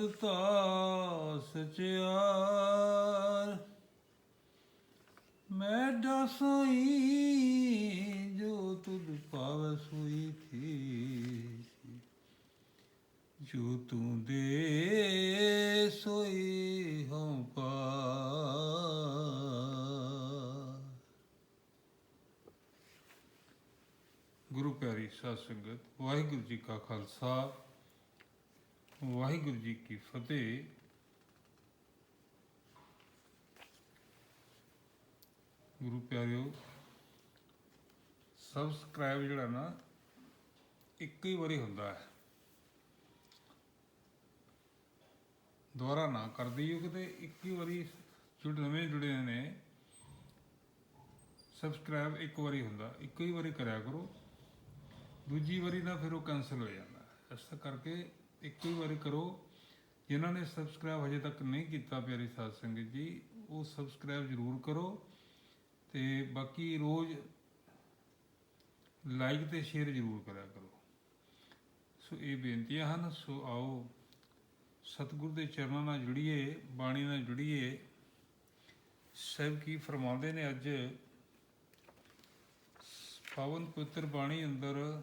ਕਰਤਾ ਸਚਿਆਰ। ਮੈਂ ਦਸੋਈ ਜੋ ਤੁਧ ਪਾਵੈ ਸੋਈ ਥੀ ਜੋ ਤੂੰ ਦੇ ਸੋਈ ਹਉ ਪਾ ਗੁਰੂ ਪਿਆਰੀ ਸਾਧ ਸੰਗਤ, ਵਾਹਿਗੁਰੂ ਜੀ ਕਾ ਖਾਲਸਾ। ਵਾਹਿਗੁਰੂ ਜੀ ਕੀ ਫਤਿਹ। ਗੁਰੂ ਪਿਆਰਿਓ ਸਬਸਕ੍ਰਾਈਬ ਜਿਹੜਾ ਨਾ, ਇੱਕ ਹੀ ਵਾਰੀ ਹੁੰਦਾ ਹੈ। ਦੁਬਾਰਾ ਨਾ ਕਰਦੀ ਹੋ ਕਿਤੇ, ਇੱਕ ਹੀ ਵਾਰੀ ਜੁੜ, ਨਵੇਂ ਜੁੜੇ ਨੇ। ਸਬਸਕ੍ਰਾਈਬ ਇੱਕ ਵਾਰੀ ਹੁੰਦਾ, ਇੱਕੋ ਹੀ ਵਾਰੀ ਕਰਿਆ ਕਰੋ। ਦੂਜੀ ਵਾਰੀ ਨਾ ਫਿਰ ਉਹ ਕੈਨਸਲ ਹੋ ਜਾਂਦਾ। ਇਸ ਕਰਕੇ ਇੱਕੋ ਹੀ ਵਾਰੀ ਕਰੋ। ਜਿਨ੍ਹਾਂ ਨੇ ਸਬਸਕ੍ਰਾਈਬ ਹਜੇ ਤੱਕ ਨਹੀਂ ਕੀਤਾ ਪਿਆਰੀ ਸਾਧ ਸੰਗਤ ਜੀ, ਉਹ ਸਬਸਕ੍ਰਾਈਬ ਜ਼ਰੂਰ ਕਰੋ ਤੇ ਬਾਕੀ ਰੋਜ਼ ਲਾਈਕ ਤੇ ਸ਼ੇਅਰ ਜ਼ਰੂਰ ਕਰਿਆ ਕਰੋ। ਸੋ ਇਹ ਬੇਨਤੀਆਂ ਹਨ, ਸੋ ਆਓ ਸਤਿਗੁਰ ਦੇ ਚਰਨਾਂ ਨਾਲ ਜੁੜੀਏ, ਬਾਣੀ ਨਾਲ ਜੁੜੀਏ। ਸਭ ਕੀ ਫਰਮਾਉਂਦੇ ਨੇ ਅੱਜ? ਪਾਵਨ ਪਵਿੱਤਰ ਬਾਣੀ ਅੰਦਰ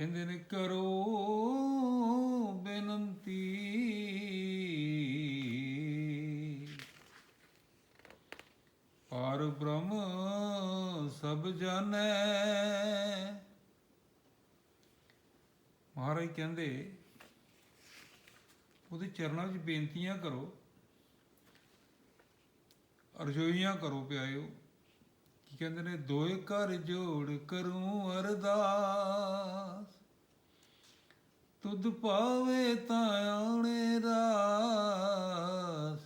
ਕਹਿੰਦੇ ਨੇ ਕਰੋ ਬੇਨਤੀ। ਪਰ ਬ੍ਰਹਮ ਸਭ ਜਾਣੈ। ਮਹਾਰਾਜ ਕਹਿੰਦੇ, ਉਹਦੇ ਚਰਨਾਂ ਵਿੱਚ ਬੇਨਤੀਆਂ ਕਰੋ, ਅਰਜ਼ੋਈਆਂ ਕਰੋ ਪਿਆਇਓ ਕਹਿੰਦੇ ਨੇ, ਦੋਏ ਘਰ ਜੋੜ ਕਰੂੰ ਅਰਦਾਸ। ਤੁਧ ਪਾਵੇ ਤਾਂ ਆਉਣੇ ਰਾਸ।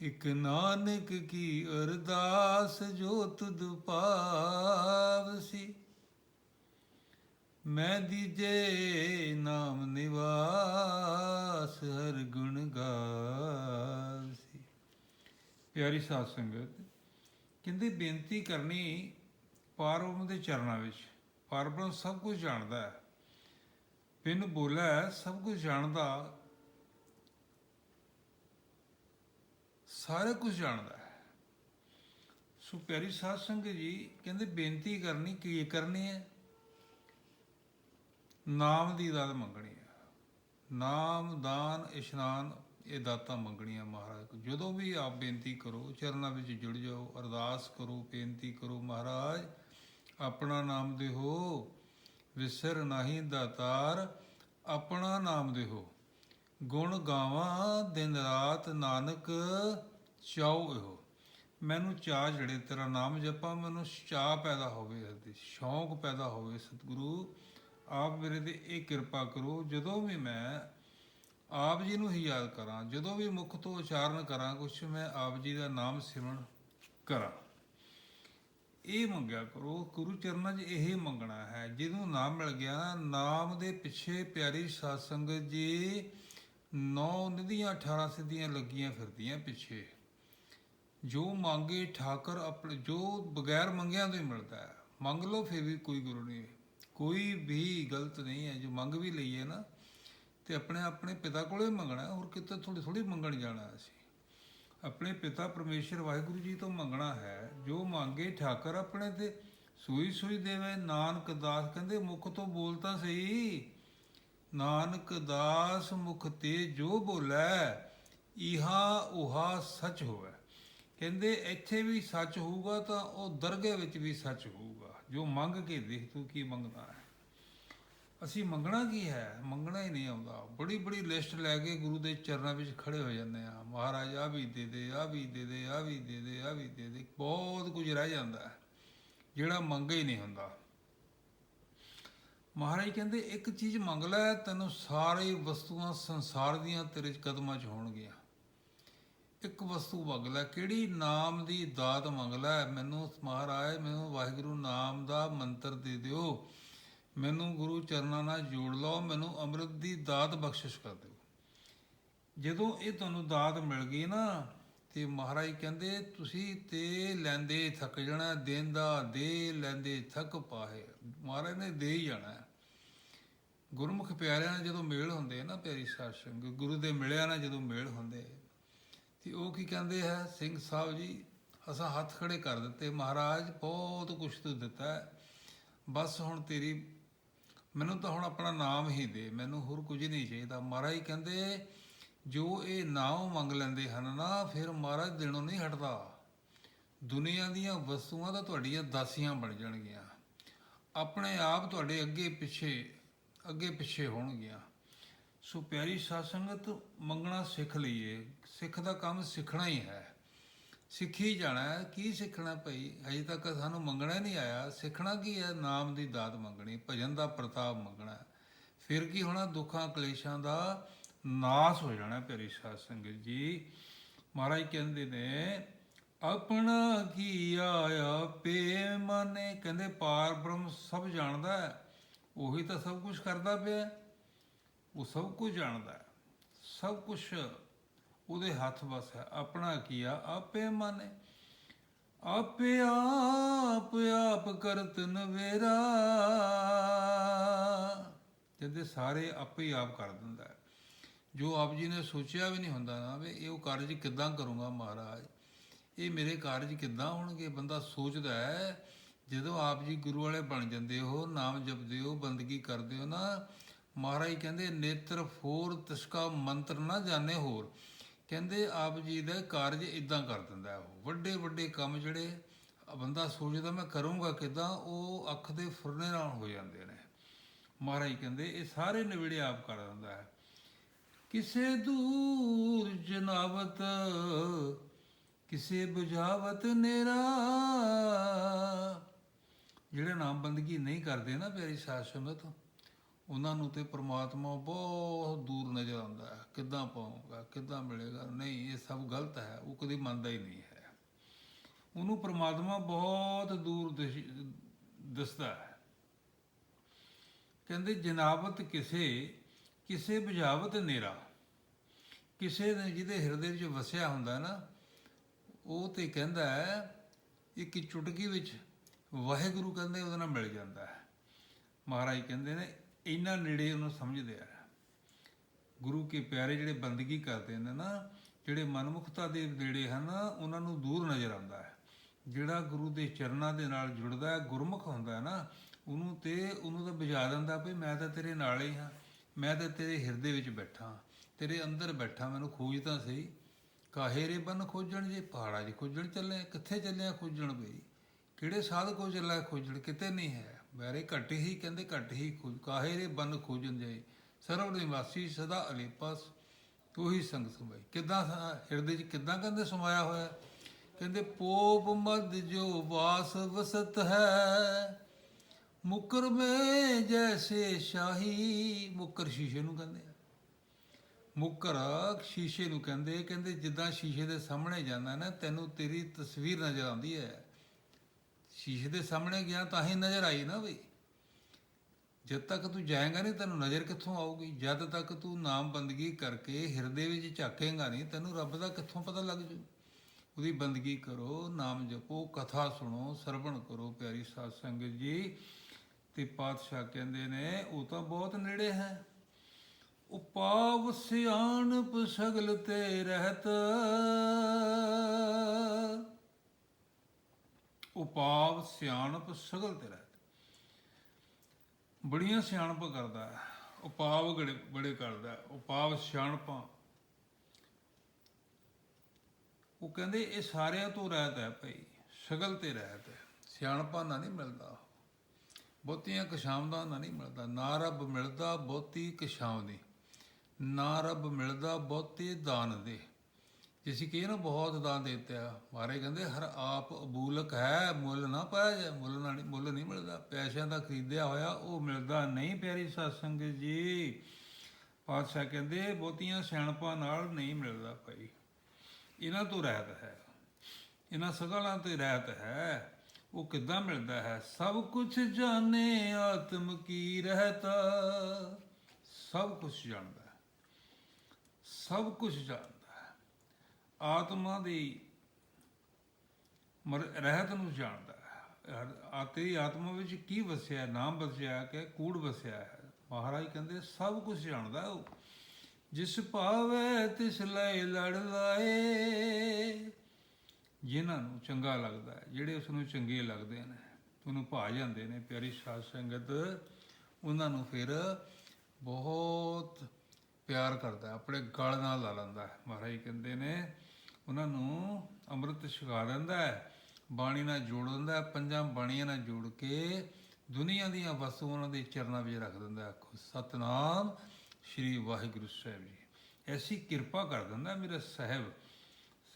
ਇਕ ਨਾਨਕ ਕੀ ਅਰਦਾਸ ਜੋ ਤੁਧ ਪਾਵਸੀ ਮੈਂ ਦੀਜੇ ਨਾਮ ਨਿਵਾਸ, ਹਰ ਗੁਣ ਗਾਵਸੀ ਪਿਆਰੀ ਸਾਧ ਸੰਗਤ ਕਹਿੰਦੇ ਬੇਨਤੀ ਕਰਨੀ ਪਾਰਬ੍ਰਹਮ ਦੇ ਚਰਨਾਂ ਵਿੱਚ। ਪਾਰਬ੍ਰਹਮ ਸਭ ਕੁਝ ਜਾਣਦਾ ਹੈ। ਬਿਨ ਬੋਲੇ ਸਭ ਕੁਝ ਜਾਣਦਾ। ਸਾਰਾ ਕੁਝ ਜਾਣਦਾ ਹੈ। ਸੋ ਪਿਆਰੀ ਸਾਧ ਸੰਗਤ ਜੀ, ਕਹਿੰਦੇ ਬੇਨਤੀ ਕਰਨੀ ਕੀ ਕਰਨੀ ਹੈ? ਨਾਮ ਦੀ ਦਾਤ ਮੰਗਣੀ ਹੈ। ਨਾਮ, ਦਾਨ, ਇਸ਼ਨਾਨ ਇਹ ਦਾਤਾਂ ਮੰਗਣੀਆਂ ਮਹਾਰਾਜ, ਜਦੋਂ ਵੀ ਆਪ ਬੇਨਤੀ ਕਰੋ, ਚਰਨਾਂ ਵਿੱਚ ਜੁੜ ਜਾਓ, ਅਰਦਾਸ ਕਰੋ, ਬੇਨਤੀ ਕਰੋ ਮਹਾਰਾਜ, ਆਪਣਾ ਨਾਮ ਦੇਹੋ ਵਿਸਰ ਨਹੀਂ ਦਾਤਾਰ, ਆਪਣਾ ਨਾਮ ਦੇਹੋ ਗੁਣ ਗਾਵਾਂ ਦਿਨ ਰਾਤ ਨਾਨਕ ਚਾਉ ਇਹੋ। ਮੈਨੂੰ ਚਾਹ ਜਿਹੜੇ ਤੇਰਾ ਨਾਮ ਜਪਾ, ਮੈਨੂੰ ਚਾਹ ਪੈਦਾ ਹੋਵੇ ਹਿਰਦੇ, ਸ਼ੌਂਕ ਪੈਦਾ ਹੋਵੇ ਸਤਿਗੁਰੂ, ਆਪ ਮੇਰੇ ਤੇ ਇਹ ਕਿਰਪਾ ਕਰੋ, ਜਦੋਂ ਵੀ ਮੈਂ ਆਪ ਜੀ ਨੂੰ ਹੀ ਯਾਦ ਕਰਾਂ, ਜਦੋਂ ਵੀ ਮੁਖ ਤੋਂ ਉਚਾਰਨ ਕਰਾਂ, ਕੁਛ ਮੈਂ ਆਪ ਜੀ ਦਾ ਨਾਮ ਸਿਮਰਨ ਕਰਾਂ। ਇਹ ਮੰਗਿਆ ਕਰੋ, ਗੁਰੂ ਚਰਨਾਂ 'ਚ ਇਹ ਮੰਗਣਾ ਹੈ, ਜਿਹਨੂੰ ਨਾਮ ਮਿਲ ਗਿਆ ਨਾ ਨਾਮ ਦੇ ਪਿੱਛੇ ਪਿਆਰੀ ਸਾਧ ਸੰਗਤ ਜੀ, ਨੌ ਨਿਧੀਆਂ 18 ਸਿੱਧੀਆਂ ਲੱਗੀਆਂ ਫਿਰਦੀਆਂ ਪਿੱਛੇ। ਜੋ ਮੰਗੇ ਠਾਕਰ ਆਪਣੇ, ਜੋ ਬਗੈਰ ਮੰਗਿਆਂ ਤੋਂ ਹੀ ਮਿਲਦਾ ਹੈ। ਮੰਗ ਲਓ, ਫਿਰ ਵੀ ਕੋਈ ਗੁਰੂ ਨਹੀਂ ਕੋਈ ਵੀ ਗਲਤ ਨਹੀਂ ਹੈ, ਜੋ ਮੰਗ ਵੀ ਲਈਏ ਨਾ ਤੇ ਆਪਣੇ ਆਪਣੇ ਪਿਤਾ ਕੋਲੇ ਮੰਗਣਾ ਹੋਰ ਕਿਤੇ ਥੋੜੀ ਥੋੜੀ ਮੰਗਣ ਜਾਣਾ ਅਸੀਂ। ਆਪਣੇ ਪਿਤਾ ਪਰਮੇਸ਼ਰ ਵਾਹਿਗੁਰੂ ਜੀ ਤੋਂ ਮੰਗਣਾ ਹੈ, ਜੋ ਮੰਗੇ ਠਾਕਰ ਆਪਣੇ ਤੇ ਸੂਈ ਸੂਈ ਦੇਵੇ। ਨਾਨਕ ਦਾਸ ਕਹਿੰਦੇ, ਮੁਖ ਤੋਂ ਬੋਲ ਤਾਂ ਸਹੀ। ਨਾਨਕ ਦਾਸ ਮੁਖ ਤੇ ਜੋ ਬੋਲੇ, ਇਹਾ ਉਹਾ ਸੱਚ ਹੋਵੇ। ਕਹਿੰਦੇ, ਇੱਥੇ ਵੀ ਸੱਚ ਹੋਊਗਾ ਤਾਂ ਉਹ ਦਰਗੇ ਵਿੱਚ ਵੀ ਸੱਚ ਹੋਊਗਾ। ਜੋ ਮੰਗ ਕੇ ਦੇਖ ਤੂੰ ਕੀ ਮੰਗਦਾ ਹੈ। ਅਸੀਂ ਮੰਗਣਾ ਕੀ ਹੈ? ਮੰਗਣਾ ਹੀ ਨਹੀਂ ਆਉਂਦਾ। ਬੜੀ ਬੜੀ ਲਿਸਟ ਲੈ ਕੇ ਗੁਰੂ ਦੇ ਚਰਨਾਂ ਵਿੱਚ ਖੜੇ ਹੋ ਜਾਂਦੇ ਆ ਮਹਾਰਾਜ ਆ ਵੀ ਦੇ ਦੇ ਆ ਵੀ ਦੇ ਦੇ ਆ ਵੀ ਦੇ ਦੇ ਆ ਵੀ ਦੇ ਦੇ। ਬਹੁਤ ਕੁਝ ਰਹਿ ਜਾਂਦਾ ਜਿਹੜਾ ਮੰਗ ਹੀ ਨਹੀਂ ਹੁੰਦਾ। ਮਹਾਰਾਜ ਕਹਿੰਦੇ, ਇੱਕ ਚੀਜ਼ ਮੰਗ ਲੈ, ਤੈਨੂੰ ਸਾਰੇ ਵਸਤੂਆਂ ਸੰਸਾਰ ਦੀਆਂ ਤੇਰੇ ਕਦਮਾਂ 'ਚ ਹੋਣਗੀਆਂ। ਇੱਕ ਵਸਤੂ ਮੰਗ ਲੈ, ਕਿਹੜੀ ਨਾਮ ਦੀ ਦਾਤ ਮੰਗ ਲੈ? ਮੈਨੂੰ ਮਹਾਰਾਜ, ਮੈਨੂੰ ਵਾਹਿਗੁਰੂ ਨਾਮ ਦਾ ਮੰਤਰ ਦੇ ਦਿਓ। ਮੈਨੂੰ ਗੁਰੂ ਚਰਨਾਂ ਨਾਲ ਜੋੜ ਲਓ, ਮੈਨੂੰ ਅੰਮ੍ਰਿਤ ਦੀ ਦਾਤ ਬਖਸ਼ਿਸ਼ ਕਰ ਦਿਓ। ਜਦੋਂ ਇਹ ਤੁਹਾਨੂੰ ਦਾਤ ਮਿਲ ਗਈ ਨਾ, ਤੇ ਮਹਾਰਾਜ ਕਹਿੰਦੇ, ਤੁਸੀਂ ਤੇ ਲੈਂਦੇ ਥੱਕ ਜਾਣਾ ਦੇਂਦਾ ਦੇ ਲੈਂਦੇ ਥੱਕ ਪਾਹੇ। ਮਹਾਰਾਜ ਨੇ ਦੇ ਹੀ ਜਾਣਾ ਗੁਰਮੁਖ ਪਿਆਰਿਆਂ ਨਾਲ ਜਦੋਂ ਮੇਲ ਹੁੰਦੇ ਨਾ, ਪਿਆਰੀ ਸਾਧ ਸੰਗਤ ਗੁਰੂ ਦੇ ਮਿਲਿਆ ਨਾਲ ਜਦੋਂ ਮੇਲ ਹੁੰਦੇ ਤੇ ਉਹ ਕੀ ਕਹਿੰਦੇ ਹੈ ਸਿੰਘ ਸਾਹਿਬ ਜੀ, ਅਸਾਂ ਹੱਥ ਖੜੇ ਕਰ ਦਿੱਤੇ, ਮਹਾਰਾਜ ਬਹੁਤ ਕੁਛ ਤੂੰ ਦਿੱਤਾ ਬਸ ਹੁਣ ਤੇਰੀ ਮੈਨੂੰ ਤਾਂ ਹੁਣ ਆਪਣਾ ਨਾਮ ਹੀ ਦੇ, ਮੈਨੂੰ ਹੋਰ ਕੁਝ ਨਹੀਂ ਚਾਹੀਦਾ। ਮਹਾਰਾਜ ਕਹਿੰਦੇ, ਜੋ ਇਹ ਨਾਮ ਮੰਗ ਲੈਂਦੇ ਹਨ ਨਾ, ਫਿਰ ਮਹਾਰਾਜ ਦਿਨੋਂ ਨਹੀਂ ਹਟਦਾ। ਦੁਨੀਆ ਦੀਆਂ ਵਸਤੂਆਂ ਤਾਂ ਤੁਹਾਡੀਆਂ ਦਾਸੀਆਂ ਬਣ ਜਾਣਗੀਆਂ। ਆਪਣੇ ਆਪ ਤੁਹਾਡੇ ਅੱਗੇ ਪਿੱਛੇ ਅੱਗੇ ਪਿੱਛੇ ਹੋਣਗੀਆਂ। ਸੋ ਪਿਆਰੀ ਸਾਧ ਸੰਗਤ, ਮੰਗਣਾ ਸਿੱਖ ਲਈਏ। ਸਿੱਖ ਦਾ ਕੰਮ ਸਿੱਖਣਾ ਹੀ ਹੈ। ਸਿੱਖੀ ਜਾਣਾ ਕੀ ਸਿੱਖਣਾ ਭਈ? ਅਜੇ ਤੱਕ ਸਾਨੂੰ ਮੰਗਣਾ ਹੀ ਨਹੀਂ ਆਇਆ। ਸਿੱਖਣਾ ਕੀ ਹੈ? ਨਾਮ ਦੀ ਦਾਤ ਮੰਗਣੀ, ਭਜਨ ਦਾ ਪ੍ਰਤਾਪ ਮੰਗਣਾ ਫਿਰ ਕੀ ਹੋਣਾ? ਦੁੱਖਾਂ, ਕਲੇਸ਼ਾਂ ਦਾ ਨਾਸ ਹੋ ਜਾਣਾ ਪਿਆਰੀ ਸਾਧ ਸੰਗਤ ਜੀ। ਮਹਾਰਾਜ ਕਹਿੰਦੇ ਨੇ, ਆਪਣਾ ਕੀ ਆਇਆ ਪੇ ਮਨੇ? ਕਹਿੰਦੇ, ਪਾਰ ਬ੍ਰਹਮ ਸਭ ਜਾਣਦਾ ਹੈ। ਉਹੀ ਤਾਂ ਸਭ ਕੁਝ ਕਰਦਾ ਪਿਆ ਉਹ ਸਭ ਕੁਝ ਜਾਣਦਾ ਸਭ ਕੁਝ ਉਹਦੇ ਹੱਥ ਵਸ ਹੈ। ਆਪਣਾ ਕੀਆ ਆਪੇ ਮਾਨੇ ਆਪੇ ਆਪ ਆਪ ਕਰਤ ਨਵੇਰਾ। ਜਦੇ ਸਾਰੇ ਆਪੇ ਆਪ ਕਰ ਦਿੰਦਾ ਹੈ। ਜੋ ਆਪ ਜੀ ਨੇ ਸੋਚਿਆ ਵੀ ਨਹੀਂ ਹੁੰਦਾ ਨਾ ਵੀ ਇਹ ਉਹ ਕਾਰਜ ਕਿੱਦਾਂ ਕਰੂੰਗਾ ਮਹਾਰਾਜ? ਇਹ ਮੇਰੇ ਕਾਰਜ ਕਿੱਦਾਂ ਹੋਣਗੇ? ਬੰਦਾ ਸੋਚਦਾ ਹੈ, ਜਦੋਂ ਆਪ ਜੀ ਗੁਰੂ ਵਾਲੇ ਬਣ ਜਾਂਦੇ ਹੋ, ਨਾਮ ਜਪਦੇ ਹੋ, ਬੰਦਗੀ ਕਰਦੇ ਹੋ ਨਾ, ਮਹਾਰਾਜ ਕਹਿੰਦੇ, ਨੇਤਰ ਫੋਰ ਤਿਸਕਾ ਮੰਤਰ ਨਾ ਜਾਣੇ ਹੋਰ। ਕਹਿੰਦੇ ਆਪ ਜੀ ਦਾ ਕਾਰਜ ਇਦਾਂ ਕਰ ਦਿੰਦਾ ਉਹ। ਵੱਡੇ ਵੱਡੇ ਕੰਮ ਜਿਹੜੇ ਬੰਦਾ ਸੋਚਦਾ ਮੈਂ ਕਰੂੰਗਾ ਕਿਦਾਂ, ਉਹ ਅੱਖ ਦੇ ਫੁਰਨੇ ਨਾਲ ਹੋ ਜਾਂਦੇ ਨੇ। ਮਹਾਰਾਜ ਕਹਿੰਦੇ ਇਹ ਸਾਰੇ ਨਵੇੜੇ ਆਪ ਕਰ ਦਿੰਦਾ ਹੈ। ਕਿਸੇ ਦੂਰ ਜਨਾਵਤ, ਕਿਸੇ ਬੁਝਾਵਤ ਨੇਰਾ, ਜਿਹੜੇ ਨਾਮ ਬੰਦਗੀ ਨਹੀਂ ਕਰਦੇ ਨਾ ਪਿਆਰੀ ਸਾਧ ਸੰਗਤ ਉਹਨਾਂ ਨੂੰ ਤੇ ਪ੍ਰਮਾਤਮਾ ਬਹੁਤ ਦੂਰ ਨਜ਼ਰ ਆਉਂਦਾ ਹੈ। ਕਿੱਦਾਂ ਪਾਊਗਾ ਕਿੱਦਾਂ ਮਿਲੇਗਾ? ਨਹੀਂ, ਇਹ ਸਭ ਗਲਤ ਹੈ, ਉਹ ਕਦੀ ਮੰਨਦਾ ਹੀ ਨਹੀਂ ਹੈ। ਉਹਨੂੰ ਪ੍ਰਮਾਤਮਾ ਬਹੁਤ ਦੂਰ ਦਿਸ਼- ਦਿਸਦਾ ਹੈ। ਕਹਿੰਦੇ, ਜਨਾਬਤ ਕਿਸੇ ਕਿਸੇ ਬੁਝਾਵਤ ਨੇਰਾ। ਕਿਸੇ ਨੇ ਜਿਹਦੇ ਹਿਰਦੇ ਵਿੱਚ ਵਸਿਆ ਹੁੰਦਾ ਨਾ, ਉਹ ਤੇ ਕਹਿੰਦਾ ਹੈ, ਇੱਕ ਚੁਟਕੀ ਵਿੱਚ ਵਾਹਿਗੁਰੂ ਕਹਿੰਦੇ ਉਹਦੇ ਨਾਲ ਮਿਲ ਜਾਂਦਾ ਹੈ। ਮਹਾਰਾਜ ਕਹਿੰਦੇ ਨੇ ਇੰਨਾ ਨੇੜੇ ਉਹਨੂੰ ਸਮਝਦੇ ਆ। ਗੁਰੂ ਕੇ ਪਿਆਰੇ ਜਿਹੜੇ ਬੰਦਗੀ ਕਰਦੇ ਨੇ ਨਾ, ਜਿਹੜੇ ਮਨਮੁਖਤਾ ਦੇ ਨੇੜੇ ਹਨ, ਉਹਨਾਂ ਨੂੰ ਦੂਰ ਨਜ਼ਰ ਆਉਂਦਾ ਹੈ। ਜਿਹੜਾ ਗੁਰੂ ਦੇ ਚਰਨਾਂ ਦੇ ਨਾਲ ਜੁੜਦਾ ਹੈ, ਗੁਰਮੁਖ ਹੁੰਦਾ ਹੈ ਨਾ, ਉਹਨੂੰ ਤੇ ਉਹਨੂੰ ਤਾਂ ਬੁਝਾ ਦਿੰਦਾ ਵੀ ਮੈਂ ਤਾਂ ਤੇਰੇ ਨਾਲ ਹੀ ਹਾਂ, ਮੈਂ ਤਾਂ ਤੇਰੇ ਹਿਰਦੇ ਵਿੱਚ ਬੈਠਾ ਤੇਰੇ ਅੰਦਰ ਬੈਠਾ ਮੈਨੂੰ ਖੋਜ ਤਾਂ ਸਹੀ। ਕਾਹੇ ਰੇ ਬਨ ਖੋਜਣ ਜੇ, ਪਹਾੜਾਂ 'ਚ ਖੋਜਣ ਚੱਲੇ, ਕਿੱਥੇ ਚੱਲਿਆ ਖੋਜਣ ਬਈ? ਕਿਹੜੇ ਸਾਧ ਕੋ ਚੱਲਾ ਖੋਜਣ, ਕਿਤੇ ਨਹੀਂ ਹੈ। ਵੈਰੇ ਘੱਟ ਹੀ ਕਹਿੰਦੇ ਘੱਟ ਹੀ ਖੋਜ ਕਾਹੇ ਰੇ ਬਨ ਖੋਜਨ ਜਾਏ ਸਰਵ ਨਿਵਾਸੀ ਸਦਾ ਅਲੇਪਸ ਤੂੰ ਹੀ ਸੰਗ ਸਮਾਈ ਕਿੱਦਾਂ ਹਿਰਦੇ 'ਚ ਕਿੱਦਾਂ ਕਹਿੰਦੇ ਸਮਾਇਆ ਹੋਇਆ? ਕਹਿੰਦੇ, ਪੋਪ ਮਦ ਜੋ ਵਾਸ ਵਸਤ ਹੈ, ਮੁਕਰ ਮੇ ਜੈਸੇ ਸ਼ਾਹੀ। ਮੁਕਰ ਸ਼ੀਸ਼ੇ ਨੂੰ ਕਹਿੰਦੇ ਆ। ਮੁਕਰ ਸ਼ੀਸ਼ੇ ਨੂੰ ਕਹਿੰਦੇ ਕਹਿੰਦੇ ਜਿੱਦਾਂ ਸ਼ੀਸ਼ੇ ਦੇ ਸਾਹਮਣੇ ਜਾਂਦਾ ਨਾ, ਤੈਨੂੰ ਤੇਰੀ ਤਸਵੀਰ ਨਜ਼ਰ ਆਉਂਦੀ ਹੈ। ਸ਼ੀਸ਼ੇ ਦੇ ਸਾਹਮਣੇ ਗਿਆ ਤਾਂ ਹੀ ਨਜ਼ਰ ਆਈ ਨਾ ਬਈ। ਜਦ ਤੱਕ ਤੂੰ ਜਾਏਗਾ ਨਹੀਂ, ਤੈਨੂੰ ਨਜ਼ਰ ਕਿੱਥੋਂ ਆਊਗੀ? ਜਦ ਤੱਕ ਤੂੰ ਨਾਮ ਬੰਦਗੀ ਕਰਕੇ ਹਿਰਦੇ ਵਿੱਚ ਝਾਕੇਗਾ ਨਹੀਂ, ਤੈਨੂੰ ਰੱਬ ਦਾ ਕਿੱਥੋਂ ਪਤਾ ਲੱਗ ਜੂ? ਉਹਦੀ ਬੰਦਗੀ ਕਰੋ, ਨਾਮ ਜਪੋ, ਕਥਾ ਸੁਣੋ, ਸਰਵਣ ਕਰੋ, ਪਿਆਰੀ ਸਾਧ ਸੰਗਤ ਜੀ। ਤੇ ਪਾਤਸ਼ਾਹ ਕਹਿੰਦੇ ਨੇ, ਉਹ ਤਾਂ ਬਹੁਤ ਨੇੜੇ ਹੈ। ਉਪਾਵ ਸਿਆਣਪ ਸਗਲ ਤੇ ਰਹਿਤ। ਉਪਾਵ ਸਿਆਣਪ ਸਗਲ ਤੇ ਰਹਿਤ। ਬੜੀਆਂ ਸਿਆਣਪ ਕਰਦਾ ਹੈ ਉਪਾਵ ਬੜੇ ਬੜੇ ਕਰਦਾ ਹੈ। ਉਪਾਵ ਸਿਆਣਪਾਂ। ਉਹ ਕਹਿੰਦੇ, ਇਹ ਸਾਰਿਆਂ ਤੋਂ ਰਹਿਤ ਹੈ ਭਾਈ, ਸਗਲ ਤੇ ਰਹਿਤ ਹੈ। ਸਿਆਣਪਾਂ ਨਾਲ ਨਹੀਂ ਮਿਲਦਾ। ਬਹੁਤੀਆਂ ਕਸ਼ਾਮਦਾਂ ਨਾਲ ਨਹੀਂ ਮਿਲਦਾ। ਨਾ ਰੱਬ ਮਿਲਦਾ, ਬਹੁਤੀ ਕਸ਼ਾਮਦੀ ਨਾ ਰੱਬ ਮਿਲਦਾ, ਬਹੁਤੇ ਦਾਨ ਦੇ। ਜੇ ਅਸੀਂ ਕਹੀਏ ਨਾ ਬਹੁਤ ਦਾਨ ਦਿੱਤੇ? ਆ ਮਾਰੇ ਕਹਿੰਦੇ, ਹਰ ਆਪ ਅਬੂਲਕ ਹੈ, ਮੁੱਲ ਨਾ ਪਾਇਆ ਜਾ ਮੁੱਲ ਨਾਲ ਮੁੱਲ ਨਹੀਂ ਮਿਲਦਾ। ਪੈਸਿਆਂ ਦਾ ਖਰੀਦਿਆ ਹੋਇਆ, ਉਹ ਮਿਲਦਾ ਨਹੀਂ, ਪਿਆਰੀ ਸਤਸੰਗ ਜੀ। ਪਾਤਸ਼ਾਹ ਕਹਿੰਦੇ, ਬਹੁਤੀਆਂ ਸਿਆਣਪਾਂ ਨਾਲ ਨਹੀਂ ਮਿਲਦਾ ਭਾਈ। ਇਹਨਾਂ ਤੋਂ ਰਹਿਤ ਹੈ। ਇਹਨਾਂ ਸਗਲਾਂ ਤੇ ਰਹਿਤ ਹੈ। ਉਹ ਕਿੱਦਾਂ ਮਿਲਦਾ ਹੈ? ਸਭ ਕੁਝ ਜਾਣੇ ਆਤਮ ਕੀ ਰਹਤਾ। ਸਭ ਕੁਝ ਜਾਣਦਾ ਸਭ ਕੁਝ ਜਾਣ ਆਤਮਾ ਦੀ ਮਰ- ਰਹਿਤ ਨੂੰ ਜਾਣਦਾ ਹੈ। ਆਤੇ ਆਤਮਾ ਵਿੱਚ ਕੀ ਵਸਿਆ ਨਾਮ ਵਸਿਆ ਕਿ ਕੂੜ ਵਸਿਆ ਹੈ? ਮਹਾਰਾਜ ਕਹਿੰਦੇ, ਸਭ ਕੁਝ ਜਾਣਦਾ ਉਹ। ਜਿਸ ਭਾਵੇ, ਤਿਸ ਲੈ ਲੜ ਲਾਏ। ਜਿਨ੍ਹਾਂ ਨੂੰ ਚੰਗਾ ਲੱਗਦਾ ਹੈ, ਜਿਹੜੇ ਉਸ ਨੂੰ ਚੰਗੇ ਲੱਗਦੇ ਨੇ, ਉਹਨੂੰ ਭਾ ਜਾਂਦੇ ਨੇ, ਪਿਆਰੀ ਸਾਧ ਸੰਗਤ, ਉਹਨਾਂ ਨੂੰ ਫਿਰ ਬਹੁਤ ਪਿਆਰ ਕਰਦਾ ਆਪਣੇ ਗਲ ਨਾਲ ਲਾ ਲੈਂਦਾ ਮਹਾਰਾਜ ਕਹਿੰਦੇ ਨੇ ਉਹਨਾਂ ਨੂੰ ਅੰਮ੍ਰਿਤ ਛਕਾ ਦਿੰਦਾ ਹੈ, ਬਾਣੀ ਨਾਲ ਜੋੜ ਦਿੰਦਾ ਹੈ, ਪੰਜਾਂ ਬਾਣੀਆਂ ਨਾਲ ਜੋੜ ਕੇ ਦੁਨੀਆ ਦੀਆਂ ਵਸਤੂਆਂ ਉਹਨਾਂ ਦੇ ਚਰਨਾਂ ਵਿੱਚ ਰੱਖ ਦਿੰਦਾ ਆਖੋ, ਸਤਨਾਮ ਸ੍ਰੀ ਵਾਹਿਗੁਰੂ ਸਾਹਿਬ ਜੀ। ਐਸੀ ਕਿਰਪਾ ਕਰ ਦਿੰਦਾ ਮੇਰਾ ਸਾਹਿਬ।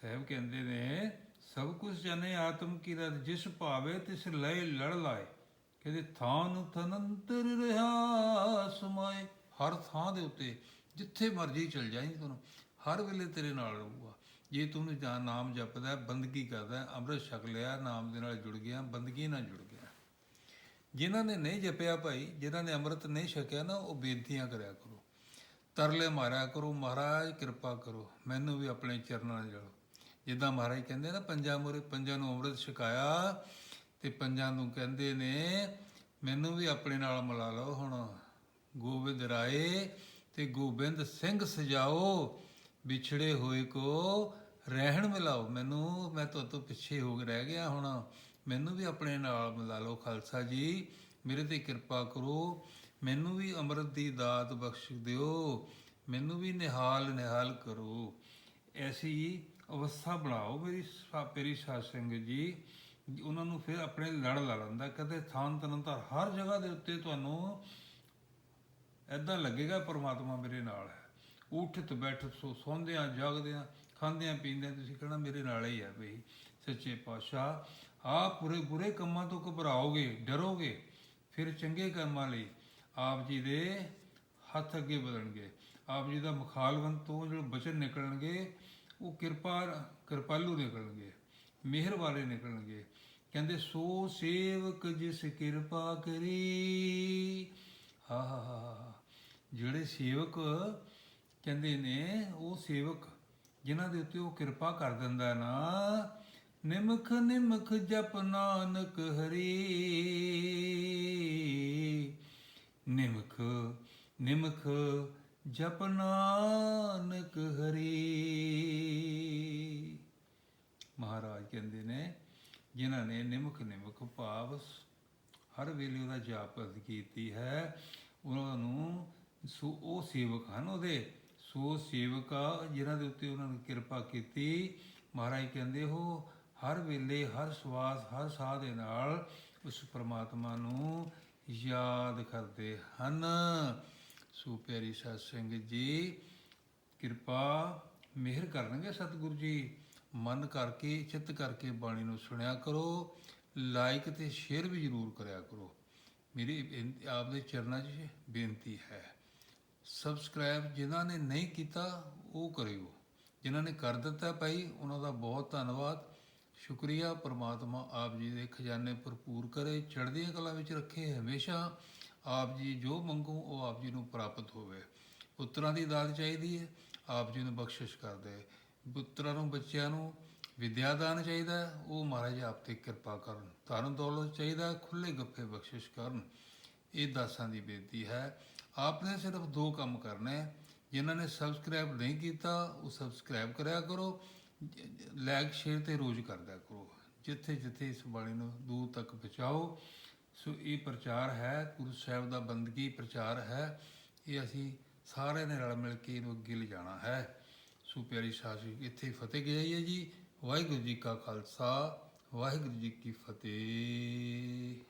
ਸਾਹਿਬ ਕਹਿੰਦੇ ਨੇ, ਸਭ ਕੁਝ ਜਾਣੇ ਆਤਮ ਕੀ ਰਤ ਜਿਸ ਭਾਵੇ ਤਿਸ ਲੈ ਲੜ ਲਾਏ। ਕਹਿੰਦੇ, ਥਾਂ ਨੂੰ ਤਨੰਤਰ ਰਹਾ ਸਮਾਏ, ਹਰ ਥਾਂ ਦੇ ਉੱਤੇ ਜਿੱਥੇ ਮਰਜ਼ੀ ਚਲ ਜਾਈਂ ਤੁਹਾਨੂੰ ਹਰ ਵੇਲੇ ਤੇਰੇ ਨਾਲ ਰਹੂਗਾ। ਜੇ ਤੂੰ ਜਾਂ ਨਾਮ ਜਪਦਾ, ਬੰਦਗੀ ਕਰਦਾ, ਅੰਮ੍ਰਿਤ ਛਕ ਲਿਆ, ਨਾਮ ਦੇ ਨਾਲ ਜੁੜ ਗਿਆ, ਬੰਦਗੀ ਨਾਲ ਜੁੜ ਗਿਆ। ਜਿਨ੍ਹਾਂ ਨੇ ਨਹੀਂ ਜਪਿਆ ਭਾਈ, ਜਿਨ੍ਹਾਂ ਨੇ ਅੰਮ੍ਰਿਤ ਨਹੀਂ ਛਕਿਆ ਨਾ, ਉਹ ਬੇਨਤੀਆਂ ਕਰਿਆ ਕਰੋ। ਤਰਲੇ ਮਾਰਿਆ ਕਰੋ, ਮਹਾਰਾਜ ਕਿਰਪਾ ਕਰੋ, ਮੈਨੂੰ ਵੀ ਆਪਣੇ ਚਰਨਾਂ ਨਾਲ ਜੜੋ। ਜਿੱਦਾਂ ਮਹਾਰਾਜ ਕਹਿੰਦੇ ਨਾ, ਪੰਜਾਂ ਮੁਰੇ ਪੰਜਾਂ ਨੂੰ ਅੰਮ੍ਰਿਤ ਛਕਾਇਆ, ਤੇ ਪੰਜਾਂ ਨੂੰ ਕਹਿੰਦੇ ਨੇ, ਮੈਨੂੰ ਵੀ ਆਪਣੇ ਨਾਲ ਮਿਲਾ ਲਓ ਹੁਣ, ਗੋਬਿੰਦ ਰਾਏ ਤੇ ਗੋਬਿੰਦ ਸਿੰਘ ਸਜਾਓ, ਵਿਛੜੇ ਹੋਏ ਕੋ ਰਹਿਣ ਮਿਲਾਓ। ਮੈਨੂੰ, ਮੈਂ ਤੁਹਾਡੇ ਤੋਂ ਪਿੱਛੇ ਹੋ ਕੇ ਰਹਿ ਗਿਆ ਹੁਣ। ਮੈਨੂੰ ਵੀ ਆਪਣੇ ਨਾਲ ਮਿਲਾ ਲਓ ਖਾਲਸਾ ਜੀ। ਮੇਰੇ ਤੇ ਕਿਰਪਾ ਕਰੋ। ਮੈਨੂੰ ਵੀ ਅੰਮ੍ਰਿਤ ਦੀ ਦਾਤ ਬਖਸ਼ ਦਿਓ। ਮੈਨੂੰ ਵੀ ਨਿਹਾਲ ਨਿਹਾਲ ਕਰੋ। ਐਸੀ ਅਵਸਥਾ ਬਣਾਓ ਮੇਰੀ ਸਾ- ਮੇਰੀ ਸਾਧ ਸੰਗਤ ਜੀ। ਉਹਨਾਂ ਨੂੰ ਫਿਰ ਆਪਣੇ ਲੜ ਲਾ ਲੈਂਦਾ। ਕਦੇ ਥਾਂ ਤਨੰਤਰ ਹਰ ਜਗ੍ਹਾ ਦੇ ਉੱਤੇ ਤੁਹਾਨੂੰ ਐਦਾਂ ਲੱਗੇਗਾ ਪਰਮਾਤਮਾ ਮੇਰੇ ਨਾਲ ਹੈ। ਉਠਤ, ਬੈਠਤ, ਸੋ, ਸੌਂਦਿਆਂ, ਜਾਗਦਿਆਂ ਖਾਂਦਿਆਂ ਪੀਂਦਿਆਂ ਤੁਸੀਂ ਕਹਿਣਾ ਮੇਰੇ ਨਾਲ ਹੀ ਹੈ ਬਈ ਸੱਚੇ ਪਾਤਸ਼ਾਹ ਆਪ ਪੂਰੇ ਬੁਰੇ ਕੰਮਾਂ ਤੋਂ ਘਬਰਾਓਗੇ, ਡਰੋਗੇ, ਫਿਰ ਚੰਗੇ ਕਰਮਾਂ ਲਈ ਆਪ ਜੀ ਦੇ ਹੱਥ ਅੱਗੇ ਵਧਣਗੇ ਆਪ ਜੀ ਦਾ ਮੁਖਾਲਵੰਤ ਤੋਂ ਜਿਹੜੇ ਬਚਨ ਨਿਕਲਣਗੇ, ਉਹ ਕਿਰਪਾ, ਕਿਰਪਾਲੂ ਨਿਕਲਣਗੇ, ਮਿਹਰ ਵਾਲੇ ਨਿਕਲਣਗੇ ਕਹਿੰਦੇ, ਸੋ ਸੇਵਕ ਜਿਸ ਕਿਰਪਾ ਕਰੀ ਹਾ ਹਾ ਹਾ ਹਾ। ਜਿਹੜੇ ਸੇਵਕ ਕਹਿੰਦੇ ਨੇ, ਉਹ ਸੇਵਕ ਜਿਨ੍ਹਾਂ ਦੇ ਉੱਤੇ ਉਹ ਕਿਰਪਾ ਕਰ ਦਿੰਦਾ ਨਾ, ਨਿਮਖ ਨਿਮਖ ਜਪ ਨਾਨਕ ਹਰੀ। ਨਿਮਖ ਨਿਮਖ ਜਪ ਨਾਨਕ ਹਰੀ। ਮਹਾਰਾਜ ਕਹਿੰਦੇ ਨੇ, ਜਿਨ੍ਹਾਂ ਨੇ ਨਿਮਖ ਨਿਮਖ ਭਾਵ ਹਰ ਵੇਲੇ ਉਹਦਾ ਜਾਪ ਕੀਤੀ ਹੈ, ਉਹਨਾਂ ਨੂੰ ਸੋ ਉਹ ਸੇਵਕ ਹਨ ਉਹਦੇ। ਸੋ ਸੇਵਕ ਆ ਜਿਨ੍ਹਾਂ ਦੇ ਉੱਤੇ ਉਹਨਾਂ ਨੇ ਕਿਰਪਾ ਕੀਤੀ, ਮਹਾਰਾਜ ਕਹਿੰਦੇ ਹੋ, ਹਰ ਵੇਲੇ, ਹਰ ਸਵਾਸ, ਹਰ ਸਾਹ ਦੇ ਨਾਲ ਉਸ ਪ੍ਰਮਾਤਮਾ ਨੂੰ ਯਾਦ ਕਰਦੇ ਹਨ। ਸੋ ਪਿਆਰੀ ਸਾਧ ਸੰਗਤ ਜੀ, ਕਿਰਪਾ, ਮਿਹਰ ਕਰਨਗੇ ਸਤਿਗੁਰੂ ਜੀ। ਮਨ ਕਰਕੇ, ਚਿੱਤ ਕਰਕੇ ਬਾਣੀ ਨੂੰ ਸੁਣਿਆ ਕਰੋ ਲਾਈਕ ਤੇ ਸ਼ੇਅਰ ਵੀ ਜ਼ਰੂਰ ਕਰਿਆ ਕਰੋ। ਮੇਰੀ ਬੇਨਤੀ- ਆਪਦੇ ਚਰਨਾਂ 'ਚ ਬੇਨਤੀ ਹੈ। ਸਬਸਕ੍ਰਾਈਬ ਜਿਨ੍ਹਾਂ ਨੇ ਨਹੀਂ ਕੀਤਾ, ਉਹ ਕਰਿਓ। ਜਿਨ੍ਹਾਂ ਨੇ ਕਰ ਦਿੱਤਾ ਭਾਈ, ਉਹਨਾਂ ਦਾ ਬਹੁਤ ਧੰਨਵਾਦ। ਸ਼ੁਕਰੀਆ, ਪ੍ਰਮਾਤਮਾ ਆਪ ਜੀ ਦੇ ਖਜ਼ਾਨੇ ਭਰਪੂਰ ਕਰੇ, ਚੜ੍ਹਦੀਆਂ ਕਲਾ ਵਿੱਚ ਰੱਖੇ। ਹਮੇਸ਼ਾ ਆਪ ਜੀ ਜੋ ਮੰਗੋ, ਉਹ ਆਪ ਜੀ ਨੂੰ ਪ੍ਰਾਪਤ ਹੋਵੇ। ਪੁੱਤਰਾਂ ਦੀ ਦਾਤ ਚਾਹੀਦੀ ਹੈ, ਆਪ ਜੀ ਨੂੰ ਬਖਸ਼ਿਸ਼ ਕਰਦੇ। ਪੁੱਤਰਾਂ ਨੂੰ, ਬੱਚਿਆਂ ਨੂੰ ਵਿਦਿਆ ਦਾਨ ਚਾਹੀਦਾ ਉਹ ਮਹਾਰਾਜ ਆਪ ਤੇ ਕਿਰਪਾ ਕਰਨ। ਧਨ ਦੌਲਤ ਚਾਹੀਦਾ ਖੁੱਲੇ ਗੱਫੇ ਬਖਸ਼ਿਸ਼ ਕਰਨ। ਇਹ ਦਾਸਾਂ ਦੀ ਬੇਨਤੀ ਹੈ। ਆਪ ਨੇ ਸਿਰਫ ਦੋ ਕੰਮ ਕਰਨੇ ਹੈ ਜਿਨ੍ਹਾਂ ਨੇ ਸਬਸਕ੍ਰਾਈਬ ਨਹੀਂ ਕੀਤਾ ਉਹ ਸਬਸਕ੍ਰਾਈਬ ਕਰਿਆ ਕਰੋ ਲਾਈਕ ਸ਼ੇਅਰ ਤੇ ਰੋਜ਼ ਕਰਦਿਆ ਕਰੋ ਜਿੱਥੇ ਜਿੱਥੇ ਇਸ ਬਾਣੀ ਨੂੰ ਦੂਰ ਤੱਕ ਪਹੁੰਚਾਓ ਸੋ ਇਹ ਪ੍ਰਚਾਰ ਹੈ ਗੁਰੂ ਸਾਹਿਬ ਦਾ ਬੰਦਗੀ ਪ੍ਰਚਾਰ ਹੈ ਇਹ ਅਸੀਂ ਸਾਰਿਆਂ ਨੇ ਰਲ ਮਿਲ ਕੇ ਇਹਨੂੰ ਅੱਗੇ ਲਿਜਾਣਾ ਹੈ ਸੋ ਪਿਆਰੀ ਸਾਜੀ ਇੱਥੇ ਹੀ ਫਤਿਹ ਗਈ ਜੀ ਵਾਹਿਗੁਰੂ ਜੀ ਕਾ ਖਾਲਸਾ ਵਾਹਿਗੁਰੂ ਜੀ ਕੀ ਫਤਿਹ